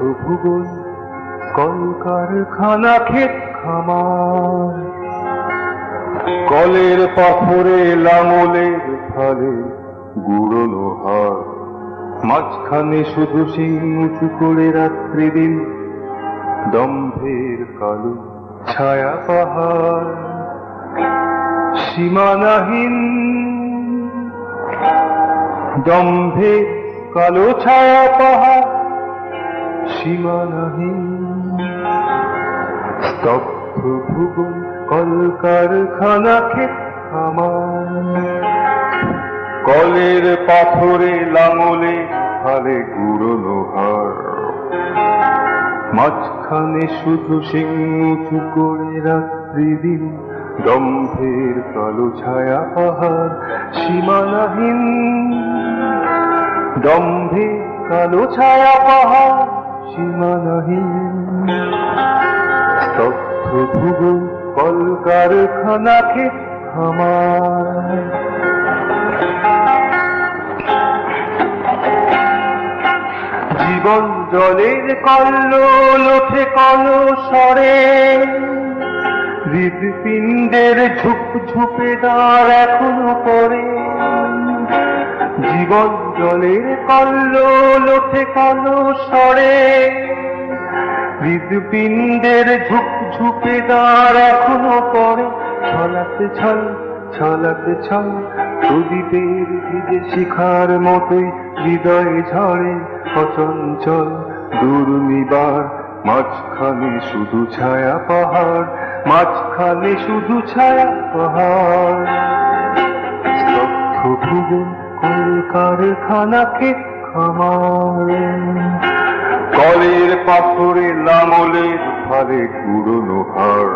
ভূগোল কলকারখানা ক্ষেত খামার। কলের পাথরে লাঙলের ফালে গুড়নো হার। মাঝখানে শুধু সিং উঁচু করে রাত্রি দিন, দম্ভের কালো ছায়া পাহাড়। সীমানাহীন দম্ভে কালো ছায়া পাহাড়। সীমানাহীন। স্তব্ধ ভুবন কলকারখানা ক্ষেত আমার কলের পাথরে লাঙলে হালে গুড়নো লোহার মাঝখানে শুধু সিং উঁচু করে রাত্রি দিন, দম্ভের কালো ছায়া পাহাড়, সীমানাহীন। দম্ভে কালো ছায়া পাহাড়। সীমানাহীন স্তব্ধ ভুগো কলকারখানা ক্ষেত আমার। জীবন জলের কল্লোল ওঠে কলসরে। হৃদপিণ্ডের ঝুপ ঝুপে দাঁড় এখনও পরে জীবন জলের কল্লোল ওঠে কলসরে হৃদপিণ্ডের ঝুপ ঝুপে দাঁড় এখনও পরে ছলাতে ছল ছলাতে ছল, প্রদীপের ভিজে শিখার মতোই হৃদয়ে ঝরে অচঞ্চল দুর্নিবার, মাঝখানে শুধু ছায়া পাহাড়, মাঝখানে শুধু ছায়া পাহাড়। স্তব্ধ ভুবন কলকারখানা ক্ষেত খামার কলের পাথরে লাঙলের ফালে পুরনো হাড়।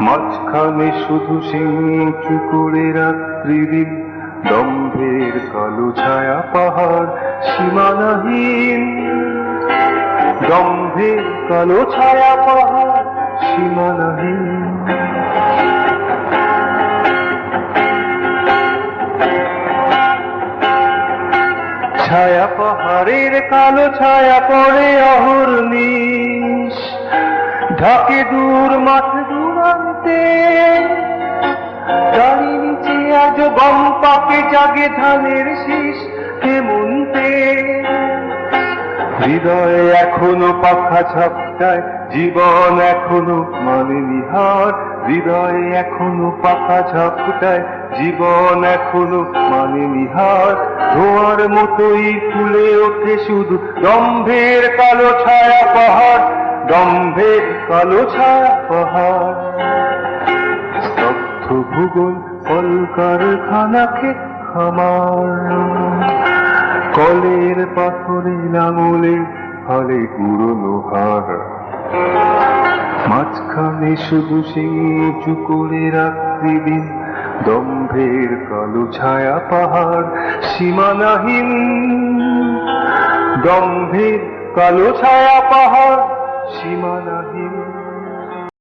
মাঝখানে শুধু সিংচু করে রাত্রি দম্ভের কালো ছায়া পাহাড়, সীমানাহীন। দম্ভের কালো ছায়া পাহাড়, সীমানাহীন। পাহাড়ের কালো ছায়া পড়ে অহর্নিশ ঢাকে দূর, মাঠ দূরান্তে। নিচে আজ গম পাকে জাগে ধানের শীষ হৃদয়ে এখনও পাখা ঝাপটায় জীবন এখনও মানে নিহার। হৃদয়ে এখনও পাখা ঝাপটায়, জীবন এখনও মানে নিহার। ধোয়ার মতোই ফুলে ওঠে শুধু দম্ভের কালো ছায়া পাহাড়, দম্ভের কালো ছায়া পাহাড়। স্তব্ধ ভূগোল কলকারখানা ক্ষেত খামার। কলের পাথরে লাঙলে ফলে পুরনো হার। মাঝখানে শুধু সেই উঁচু করে রাত্রি দিন দম্ভের কালো ছায়া পাহাড়, সীমানাহীন দম্ভের কালো ছায়া পাহাড়, সীমানাহীন